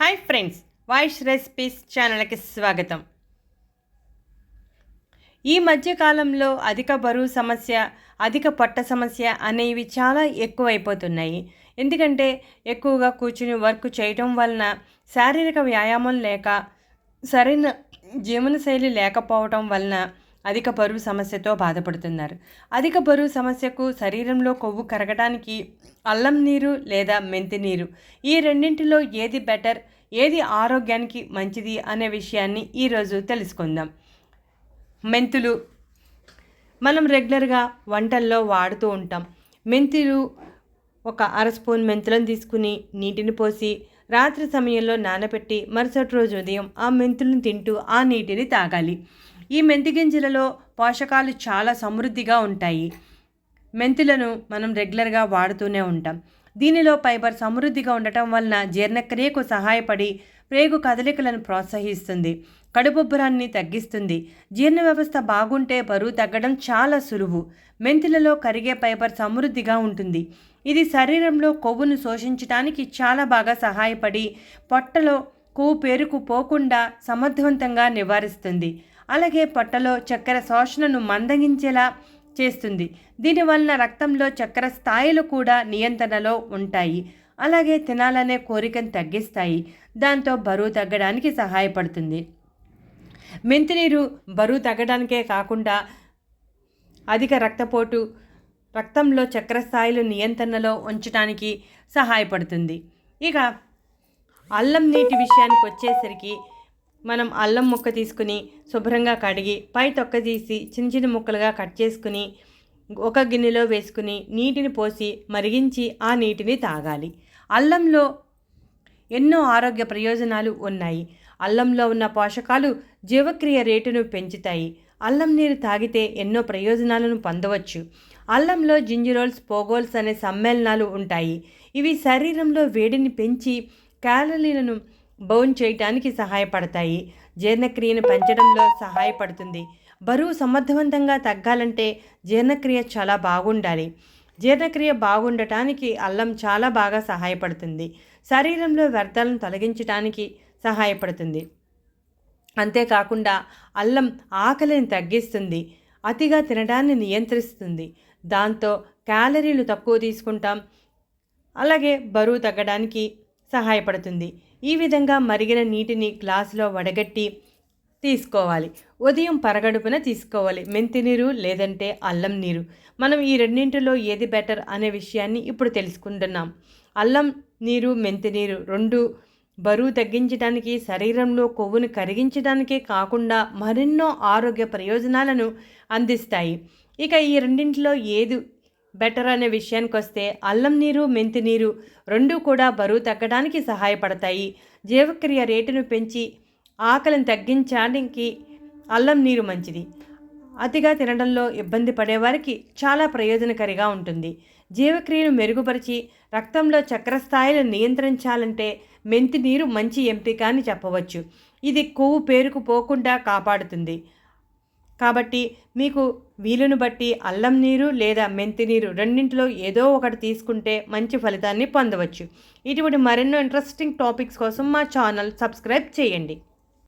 Hi friends voice recipes ఛానల్కి స్వాగతం. ఈ మధ్య కాలంలో అధిక బరువు సమస్య అధిక పొట్ట సమస్య అనేవి చాలా ఎక్కువైపోతున్నాయి. ఎందుకంటే ఎక్కువగా కూర్చుని వర్క్ చేయటం వలన శారీరక వ్యాయామం లేక సరైన జీవనశైలి లేకపోవటం వలన అధిక బరువు సమస్యతో బాధపడుతున్నారు. అధిక బరువు సమస్యకు శరీరంలో కొవ్వు కరగడానికి అల్లం నీరు లేదా మెంతి నీరు ఈ రెండింటిలో ఏది బెటర్ ఏది ఆరోగ్యానికి మంచిది అనే విషయాన్ని ఈరోజు తెలుసుకుందాం. మెంతులు మనం రెగ్యులర్గా వంటల్లో వాడుతూ ఉంటాం. మెంతులు ఒక అర స్పూన్ మెంతులను తీసుకుని నీటిని పోసి రాత్రి సమయంలో నానబెట్టి మరుసటి రోజు ఉదయం ఆ మెంతులను తింటూ ఆ నీటిని తాగాలి. ఈ మెంతి గింజలలో పోషకాలు చాలా సమృద్ధిగా ఉంటాయి. మెంతులను మనం రెగ్యులర్గా వాడుతూనే ఉంటాం. దీనిలో ఫైబర్ సమృద్ధిగా ఉండటం వలన జీర్ణక్రియకు సహాయపడి ప్రేగు కదలికలను ప్రోత్సహిస్తుంది. కడుపుబ్బరాన్ని తగ్గిస్తుంది. జీర్ణ వ్యవస్థ బాగుంటే బరువు తగ్గడం చాలా సులువు. మెంతులలో కరిగే ఫైబర్ సమృద్ధిగా ఉంటుంది. ఇది శరీరంలో కొవ్వును శోషించడానికి చాలా బాగా సహాయపడి పొట్టలో కు పేరుకు పోకుండా సమర్థవంతంగా నివారిస్తుంది. అలాగే పొట్టలో చక్కెర శోషణను మందగించేలా చేస్తుంది. దీనివలన రక్తంలో చక్కెర స్థాయిలు కూడా నియంత్రణలో ఉంటాయి. అలాగే తినాలనే కోరికను తగ్గిస్తాయి. దాంతో బరువు తగ్గడానికి సహాయపడుతుంది. మెంతినీరు బరువు తగ్గడానికే కాకుండా అధిక రక్తపోటు రక్తంలో చక్కెర స్థాయిలు నియంత్రణలో ఉంచడానికి సహాయపడుతుంది. ఇక అల్లం నీటి విషయానికి వచ్చేసరికి మనం అల్లం ముక్క తీసుకుని శుభ్రంగా కడిగి పై తొక్క తీసి చిన్న చిన్న ముక్కలుగా కట్ చేసుకుని ఒక గిన్నెలో వేసుకుని నీటిని పోసి మరిగించి ఆ నీటిని తాగాలి. అల్లంలో ఎన్నో ఆరోగ్య ప్రయోజనాలు ఉన్నాయి. అల్లంలో ఉన్న పోషకాలు జీవక్రియ రేటును పెంచుతాయి. అల్లం నీరు తాగితే ఎన్నో ప్రయోజనాలను పొందవచ్చు. అల్లంలో జింజిరోల్స్ పోగోల్స్ అనే సమ్మేళనాలు ఉంటాయి. ఇవి శరీరంలో వేడిని పెంచి క్యాలరీలను బౌన్ చేయటానికి సహాయపడతాయి. జీర్ణక్రియను పెంచడంలో సహాయపడుతుంది. బరువు సమర్థవంతంగా తగ్గాలంటే జీర్ణక్రియ చాలా బాగుండాలి. జీర్ణక్రియ బాగుండటానికి అల్లం చాలా బాగా సహాయపడుతుంది. శరీరంలో వ్యర్థాలను తొలగించడానికి సహాయపడుతుంది. అంతేకాకుండా అల్లం ఆకలిని తగ్గిస్తుంది. అతిగా తినడాన్ని నియంత్రిస్తుంది. దాంతో క్యాలరీలు తక్కువ తీసుకుంటాం. అలాగే బరువు తగ్గడానికి సహాయపడుతుంది. ఈ విధంగా మరిగిన నీటిని గ్లాసులో వడగట్టి తీసుకోవాలి. ఉదయం పరగడుపున తీసుకోవాలి. మెంతి నీరు లేదంటే అల్లం నీరు. మనం ఈ రెండింటిలో ఏది బెటర్ అనే విషయాన్ని ఇప్పుడు తెలుసుకుంటున్నాం. అల్లం నీరు మెంతి నీరు రెండు బరువు తగ్గించడానికి శరీరంలో కొవ్వును కరిగించడానికే కాకుండా మరెన్నో ఆరోగ్య ప్రయోజనాలను అందిస్తాయి. ఇక ఈ రెండింటిలో ఏది బెటర్ అనే విషయానికి వస్తే అల్లం నీరు మెంతి నీరు రెండూ కూడా బరువు తగ్గడానికి సహాయపడతాయి. జీవక్రియ రేటును పెంచి ఆకలిని తగ్గించడానికి అల్లం నీరు మంచిది. అతిగా తినడంలో ఇబ్బంది పడేవారికి చాలా ప్రయోజనకరిగా ఉంటుంది. జీవక్రియను మెరుగుపరిచి రక్తంలో చక్కెర స్థాయిలు నియంత్రించాలంటే మెంతి నీరు మంచి ఎంపిక అని చెప్పవచ్చు. ఇది కొవ్వు పేరుకు పోకుండా కాపాడుతుంది. కాబట్టి మీకు వీలును బట్టి అల్లం నీరు లేదా మెంతి నీరు రెండింటిలో ఏదో ఒకటి తీసుకుంటే మంచి ఫలితాన్ని పొందవచ్చు. ఇటువంటి మరెన్నో ఇంట్రెస్టింగ్ టాపిక్స్ కోసం మా ఛానల్ సబ్స్క్రైబ్ చేయండి.